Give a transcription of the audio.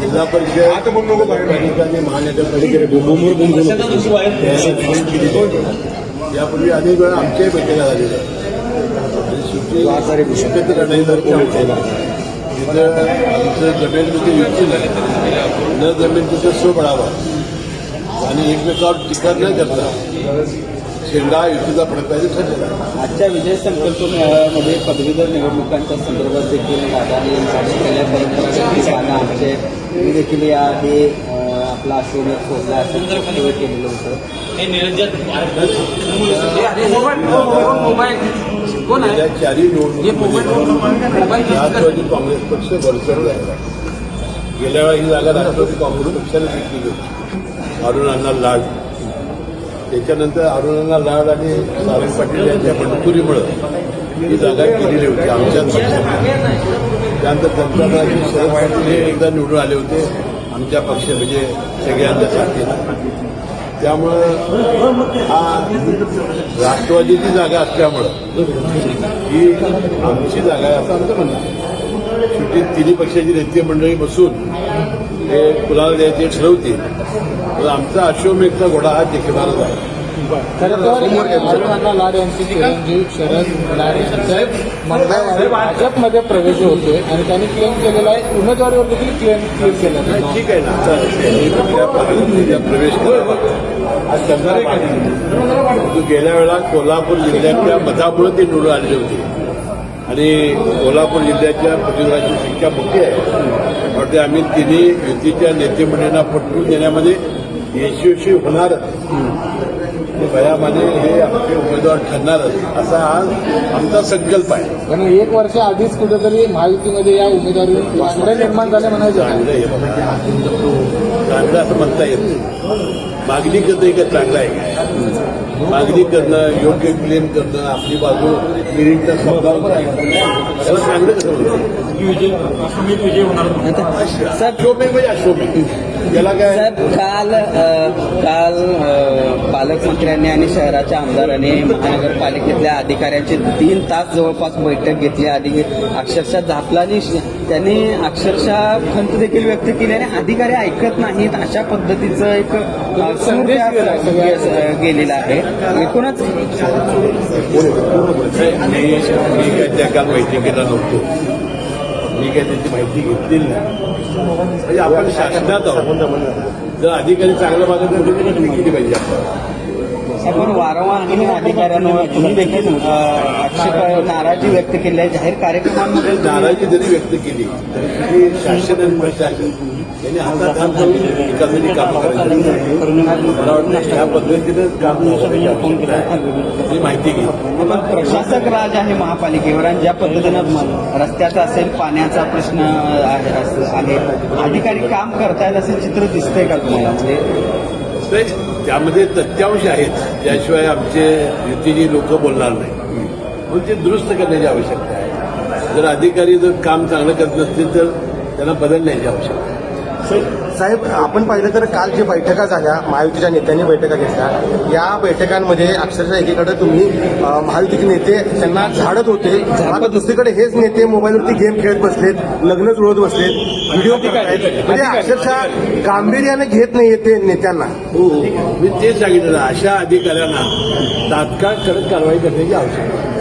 जिल्हा परिषद पालिका महानगरपालिकेने यापूर्वी अनेक वेळा आमच्याही बैठका झालेल्या आहेत. आणि शेवटी एकत्र करण्याची होते तिथं आमचं जमेल तिथे युती नाही न जमेल तिथं बळावा आणि एकमेकावर टीका न करता शेंडा युतीचा प्रकारे ठरलेला आहे. आजच्या विजय संकल्प मेळाव्यामध्ये पदवीधर निवडणुकांच्या संदर्भात देखील दादांनी परंपरा आमचे. मी देखील याआधी आपला आशीर्वाद सोडला असं केलेलं होतं. गेल्या चारही निवडणुकीमध्ये राष्ट्रवादी काँग्रेस पक्ष वरचढ राहिला गेल्या वेळा ही जागा राष्ट्रवादी काँग्रेस पक्षाने जिंकली होती. अरुण अण्णा लाड. त्याच्यानंतर अरुणांना लाड आणि सारंग पाटील यांच्या बंडखोरीमुळं ही जागा केलेली होती आमच्या त्यानंतर जनता शरद पाटील हे एकदा निवडून आले होते आमच्या पक्ष म्हणजे सगळ्यांच्या साथीनं. त्यामुळं हा राष्ट्रवादीची जागा असल्यामुळं ही आमची जागा आहे असं आमचं म्हणणं शेवटी तिन्ही पक्षाची नेते मंडळी बसून हे कुणाला द्यायचे ठरवतील तर आमचा अश्वमेधचा घोडा हा जिंकणारच आहे लाड यांचे चिरंजीव शरद लाड यांचे मंगळवारी भाजपमध्ये प्रवेश होते आणि त्यांनी क्लेम केलेला आहे. उमेदवारीवर देखील क्लेम क्लेम केला ठीक आहे ना. त्यांनी प्रवेश करावा आज परंतु गेल्या वेळा कोल्हापूर जिल्ह्यातल्या मतामुळे ते निवडून आलेले होते. आणि कोल्हापूर जिल्ह्याच्या प्रतिनिधीची शिक्षा मोठी आहे. वाटते आम्ही तिन्ही युतीच्या नेतेमंडळींना पटवून देण्यामध्ये यशस्वी आणि बयामाने हे आमचे उमेदवार ठरणारच असा आज आमचा संकल्प आहे. पण एक वर्ष आधीच कुठेतरी महायुतीमध्ये या उमेदवारी वासरे निर्माण झाले म्हणायचं. चांगलं आहे बाबा. चांगलं असं म्हणता येत नाही. मागणी करणं हे काय चांगलं आहे. काय मागणी करणं योग्य क्लेम करणं आपली बाजू मिरिटचा स्वभाव त्याला चांगलं कसं म्हणतो अश्वमेध म्हणजे अश्वमेध त्याला काय? साहेब काल अ, काल पालकमंत्र्यांनी आणि शहराच्या आमदारांनी महानगरपालिकेतल्या अधिकाऱ्यांची तीन तास जवळपास बैठक घेतली आधी अक्षरशः झापलानी त्यांनी अक्षरशः खंत देखील व्यक्त केली आणि अधिकारी ऐकत नाहीत अशा पद्धतीचं एक गे- गेलेला आहे. एकूणच त्या काल बैठकीला नव्हतो मी काय त्याची माहिती घेतलेली नाही. म्हणजे आपण शासनात आहोत. जर अधिकारी चांगलं वागत असेल तर त्यांना केली पाहिजे आपण आपण वारंवार आणि अधिकाऱ्यांवर तुम्ही देखील आक्षेप नाराजी व्यक्त केली आहे. जाहीर कार्यक्रमांमध्ये नाराजी जरी व्यक्त केली तरी शासन आणि प्रशासन यांनी हातात हात घालून एखादी कामं करायची मला वाटतं ह्या पद्धतीनं काम. ही माहिती प्रशासक राज आहे महापालिकेवर आणि ज्या पद्धतीनं रस्त्याचा असेल पाण्याचा प्रश्न आहे अधिकारी काम करतायत असं चित्र दिसतंय का तुम्हाला? म्हणजे त्यामध्ये तथ्यांश आहेत. त्याशिवाय आमचे युतीची लोक बोलणार नाही. म्हणून ते दुरुस्त करण्याची आवश्यकता आहे. जर अधिकारी जर काम चांगलं करत नसतील तर त्यांना बदलण्याची आवश्यकता आहे. साहेब आपण पाहिलं तर काल जे बैठका झाल्या महायुतीच्या नेत्यांनी बैठका घेतल्या या बैठकांमध्ये अक्षरशः एकीकडे तुम्ही महायुतीचे नेते त्यांना झाडत होते आता दुसरीकडे हेच नेते मोबाईलवरती गेम खेळत बसलेत लग्न जुळवत बसलेत व्हिडिओ म्हणजे अक्षरशः गांभीर्याने घेत नाही ते नेत्यांना. हो मी तेच सांगितलं अशा अधिकाऱ्यांना तात्काळ कडक कारवाई करण्याची आवश्यकता